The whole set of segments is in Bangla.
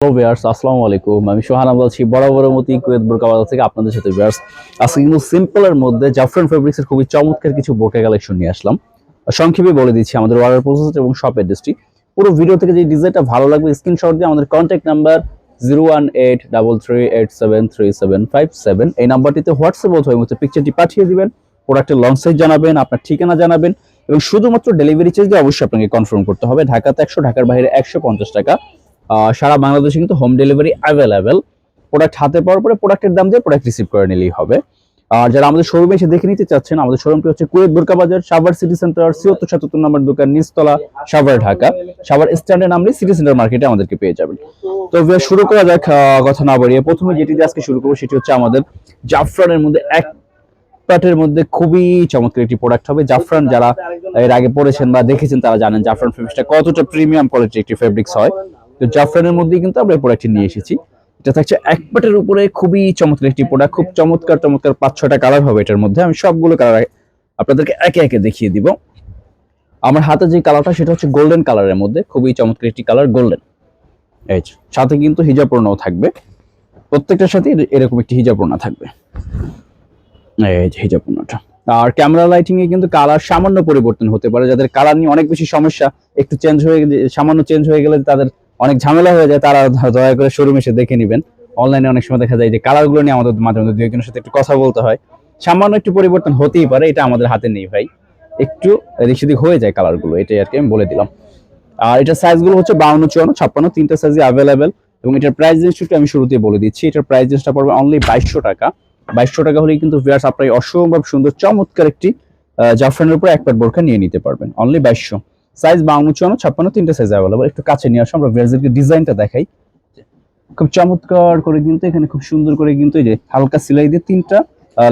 হ্যালো ভিউয়ার্স আসসালামু আলাইকুম। আমি সোহানা বলছি বরাবরের মতো কুয়েত বোরকা থেকে আপনাদের সাথে ভিউয়ার্স আজকে কিন্তু সিম্পলের মধ্যে জাফরান ফেব্রিক্স এর খুবই চমৎকার কিছু বোরকা কালেকশন নিয়ে আসলাম। সংক্ষেপে বলে দিচ্ছি, আমাদের প্রসেস এবং শপ অ্যাড্রেসটি পুরো ভিডিও থেকে যে ডিজাইনটা ভালো লাগবে স্ক্রিনশট দিয়ে আমাদের contact number zero one eight double three eight seven three seven five seven এই নাম্বারটিতে হোয়াটসঅ্যাপ অথবা মধ্যে পিকচারটি পাঠিয়ে দিবেন প্রোডাক্টের লং সাইজ জানাবেন, আপনার ঠিকানা জানাবেন, এবং শুধুমাত্র ডেলিভারি চার্জ দিয়ে অবশ্যই আপনাকে কনফার্ম করতে হবে। ঢাকাতে একশো, ঢাকার বাইরে একশো পঞ্চাশ টাকা। সারা বাংলাদেশে কিন্তু হোম ডেলিভারি অ্যাভেলেবেল প্রোডাক্ট হাতে পাওয়ার পরে প্রোডাক্টের দাম দিয়ে প্রোডাক্ট রিসিভ করে নিলেই হবে। আর যারা আমাদের শোরুমে এসে দেখে নিতে চাচ্ছেন, আমাদের শোরুমটি হচ্ছে কুয়েত বোরকা বাজার সাভার সিটি সেন্টার, ছিয়াত্তর সাতাত্তর নম্বর দোকান, নিচতলা, সাভার ঢাকা। সাভার স্ট্যান্ডের নামলে সিটি সেন্টার মার্কেটে আমাদেরকে পেয়ে যাবেন। তো শুরু করা যাক কথা না বাড়িয়ে। প্রথমে যেটি দিয়ে আজকে শুরু করব, সেটি হচ্ছে আমাদের জাফরানের মধ্যে এক পাটের মধ্যে খুবই চমৎকার একটি প্রোডাক্ট হবে। জাফরান যারা এর আগে পড়েছেন বা দেখেছেন, তারা জানেন জাফরান ফেব্রিক্সটা কতটা প্রিমিয়াম কোয়ালিটির একটি ফেব্রিক্স হয়। তো জাফরানের মধ্যেই কিন্তু আমরা এই প্রোডাক্টটি নিয়ে এসেছি। এটা থাকছে এক পাটের উপরে খুবই চমৎকার একটি প্রোডাক্ট খুব চমৎকার চমৎকার পাঁচ ছটা কালার হবে এটার মধ্যে। আমি সবগুলো কালার আপনাদেরকে একে একে দেখিয়ে দিব। আমার হাতে যে কালারটা সেটা হচ্ছে গোল্ডেন কালারের মধ্যে। খুবই চমৎকার একটি কালার গোল্ডেন এই সাথে কিন্তু হিজাব পূর্ণও থাকবে। প্রত্যেকটার সাথে এরকম একটি হিজাব পূর্ণা থাকবে। এই যে হিজাব পূর্ণটা। আর ক্যামেরা লাইটিং এ কিন্তু কালার সামান্য পরিবর্তন হতে পারে। যাদের কালার নিয়ে অনেক বেশি সমস্যা, একটু চেঞ্জ হয়ে সামান্য চেঞ্জ হয়ে গেলে তাদের অনেক ঝামেলা হয়ে যায়, তারা দয়া করে শোরুমে এসে দেখে নেবেন। অনলাইনে অনেক সময় দেখা যায় যে কালারগুলো নিয়ে আমাদের মাঝে মধ্যে দু একজনের সাথে একটু কথা বলতে হয়। সামান্য একটু পরিবর্তন হতেই পারে, এটা আমাদের হাতে নেই ভাই। একটু এদিক সেদিক হয়ে যায় কালারগুলো এটাই আর কি আমি বলে দিলাম। আর এটার সাইজগুলো হচ্ছে বাউন্ন, চুয়ান্ন, ছাপ্পান্ন, তিনটা সাইজে অ্যাভেলেবেল এবং এটার প্রাইস জিনিসটা আমি শুরুতেই বলে দিচ্ছি। এটার প্রাইস জিনিসটা পড়বে অনলি বাইশশো টাকা। বাইশশো টাকা হলেই কিন্তু ভিয়ার্স আপনার অসম্ভব সুন্দর চমৎকার একটি জাফরানের উপরে এক প্যাট বোরখা নিয়ে নিতে পারবেন। অনলি বাইশশো। সাইজ বাউন্ন, চুয়ান্ন, ছাপ্পান্ন, তিনটা সাইজ অ্যাভেলেবল একটু কাছে নিয়ে আসো, আমরা ভিয়ার্সের ডিজাইনটা দেখাই। খুব চমৎকার করে কিন্তু এখানে খুব সুন্দর করে কিন্তু এই যে হালকা সিলাই দিয়ে তিনটা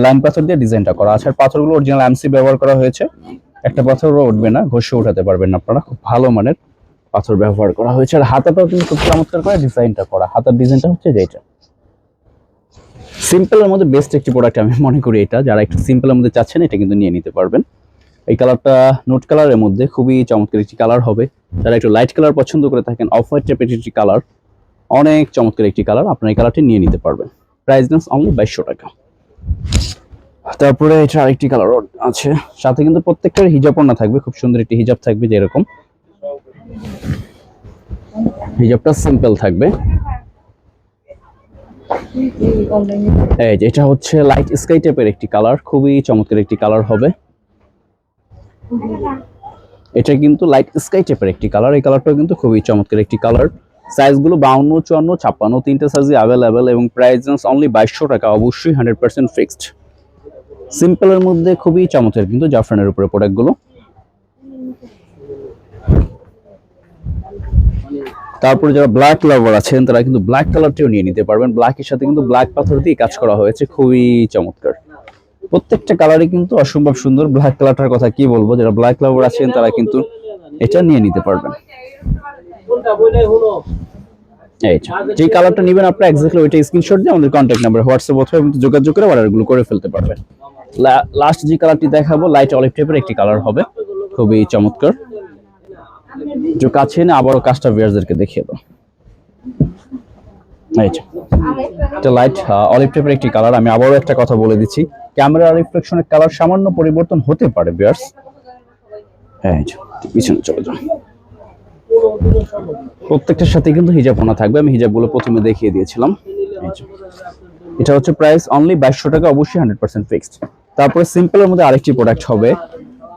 লাইন পাথর দিয়ে ডিজাইনটা করা। আছে আর পাথরগুলো অরিজিনাল এমসি ব্যবহার করা হয়েছে। একটা পাথরও উঠবে না, ঘষে উঠাতে পারবেন না আপনারা। খুব ভালো মানের পাথর ব্যবহার করা হয়েছে। আর হাতাটাও কিন্তু খুব চমৎকার করে ডিজাইনটা করা। হাতার ডিজাইনটা হচ্ছে যে এটা সিম্পলের মধ্যে বেস্ট একটি প্রোডাক্ট আমি মনে করি এটা। যারা একটু সিম্পলের মধ্যে চাচ্ছেন, এটা কিন্তু নিয়ে নিতে পারবেন। এই কালারটা নোট কালারের মধ্যে খুবই চমৎকার একটি কালার হবে। যারা একটু লাইট কালার পছন্দ করে থাকেন অফ হোয়াইট টাইপের একটি কালার অনেক চমৎকার একটি কালার আপনার এই কালারটি নিয়ে নিতে পারবেন। প্রাইস নেস অনলি বাইশশো টাকা। তারপরে এটা আরেকটি কালার আছে। সাথে কিন্তু প্রত্যেকটার হিজাব না থাকবে, খুব সুন্দর একটি হিজাব থাকবে যেরকম। হিজাবটা সিম্পল থাকবে। এই যে, এটা হচ্ছে লাইট স্কাই টাইপের একটি কালার খুবই চমৎকার একটি কালার হবে। এটা কিন্তু লাইট স্কাই টাইপের একটি কালার এই কালারটাও কিন্তু খুবই চমৎকার একটি কালার সাইজগুলো বাউন্ন, চুয়ান্ন, ছাপ্পান্ন, তিনটে সাইজই অ্যাভেলেবেল এবং প্রাইস অনলি বাইশশো টাকা, অবশ্যই হান্ড্রেড পার্সেন্ট ফিক্সড সিম্পলের মধ্যে খুবই চমৎকার কিন্তু জাফরানের উপরে প্রোডাক্টগুলো তারপরে যারা ব্ল্যাক লাভার আছেন, তারা কিন্তু ব্ল্যাক কালারটিও নিয়ে নিতে পারবেন। ব্ল্যাকের সাথে কিন্তু ব্ল্যাক পাথর দিয়ে কাজ করা হয়েছে। খুবই চমৎকার। প্রত্যেকটা কালারই কিন্তু অসম্ভব সুন্দর ব্ল্যাক কালারটার কথা কি বলব? যারা ব্ল্যাক লাভার আছেন, তারা কিন্তু এটা নিয়ে নিতে পারবেন। যে। কালারটা নেবেন আপনারা এক্স্যাক্টলি ওইটা স্ক্রিনশট দিয়ে আমাদের কন্ট্যাক্ট নাম্বার হোয়াটসঅ্যাপ অথবা যোগাযোগ করে অর্ডারগুলো করে ফেলতে পারবেন। লাস্ট যে কালারটি দেখাবো লাইট অলিভ টাইপের একটি কালার হবে। খুবই চমৎকার। যে কাছে এনে আবারও কাজটা ভিউয়ারদেরকে দেখিয়ে দাও। এটা লাইট অলিভ টাইপের একটি কালার আমি আবারও একটা কথা বলে দিচ্ছি। ক্যামেরা রিফ্লেকশনের কালার সামান্য পরিবর্তন হতে পারে ভিউয়ার্স হ্যাঁ পিছনে চলে যাও প্রত্যেকটার সাথে কিন্তু হিজাবনা থাকবে। আমি হিজাবগুলো প্রথমে দেখিয়ে দিয়েছিলাম। এটা হচ্ছে প্রাইস অনলি বাইশশো টাকা, অবশ্যই হান্ড্রেড পার্সেন্ট ফিক্সড তারপরে সিম্পলের মধ্যে আরেকটি প্রোডাক্ট হবে।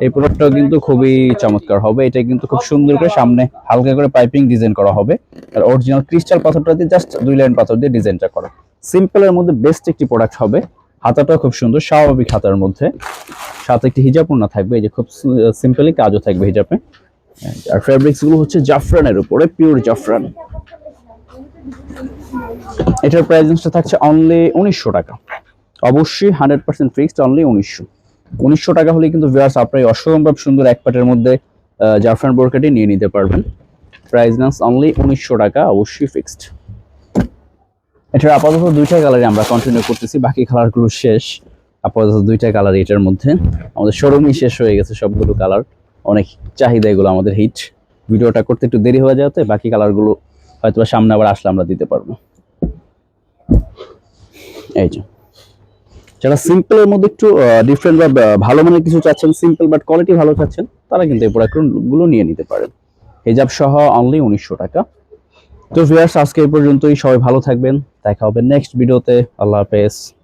এই প্রোডাক্টটাও কিন্তু খুবই চমৎকার হবে। এটা কিন্তু খুব সুন্দর করে সামনে হালকা করে পাইপিং ডিজাইন করা হবে। আর অরিজিনাল ক্রিস্টাল পাথরটা দিয়ে জাস্ট দুই লাইন পাথর দিয়ে ডিজাইনটা করা। সিম্পলের মধ্যে বেস্ট একটি প্রোডাক্ট হবে। হাতাটাও খুব সুন্দর, স্বাভাবিক হাতার মধ্যে। সাথে একটি হিজাব না থাকবে, এই যে খুব সিম্পলি কাজও থাকবে হিজাবে। আর ফেব্রিক্সগুলো হচ্ছে জাফরানের উপরে পিওর জাফরান। এটার প্রাইসিংটা থাকছে অনলি উনিশশো টাকা। অবশ্যই হান্ড্রেড পার্সেন্ট ফিক্সড অনলি উনিশশো। উনিশশো টাকা হলে কিন্তু ভিউয়ার্স আপনার অসম্ভব সুন্দর এক পাটের মধ্যে জাফরান বোরকাটি নিয়ে নিতে পারবেন। প্রাইস অনলি উনিশশো টাকা, অবশ্যই ফিক্সড এটার আপাতত দুইটা কালারে আমরা কন্টিনিউ করতেছি, বাকি কালারগুলো শেষ। আপাতত দুইটা কালার এটার মধ্যে। আমাদের শোরুমই শেষ হয়ে গেছে সবগুলো কালার অনেক চাহিদা এগুলো আমাদের হিট ভিডিওটা করতে একটু দেরি হয়ে যাওয়াতে বাকি কালারগুলো হয়তো সামনে আবার আসলে আমরা দিতে পারব। এই যে। যারা সিম্পলের মধ্যে একটু ডিফারেন্ট বা ভালো মানের কিছু চাচ্ছেন সিম্পল বাট কোয়ালিটি ভালো চাচ্ছেন, তারা কিন্তু এই প্রোডাক্টগুলো নিয়ে নিতে পারেন। হিজাব সহ অনলি উনিশশো টাকা। তো ভিউয়ার্স আজকে এই পর্যন্তই। সবাই ভালো থাকবেন। দেখা হবে নেক্সট ভিডিওতে আল্লাহ হাফেজ।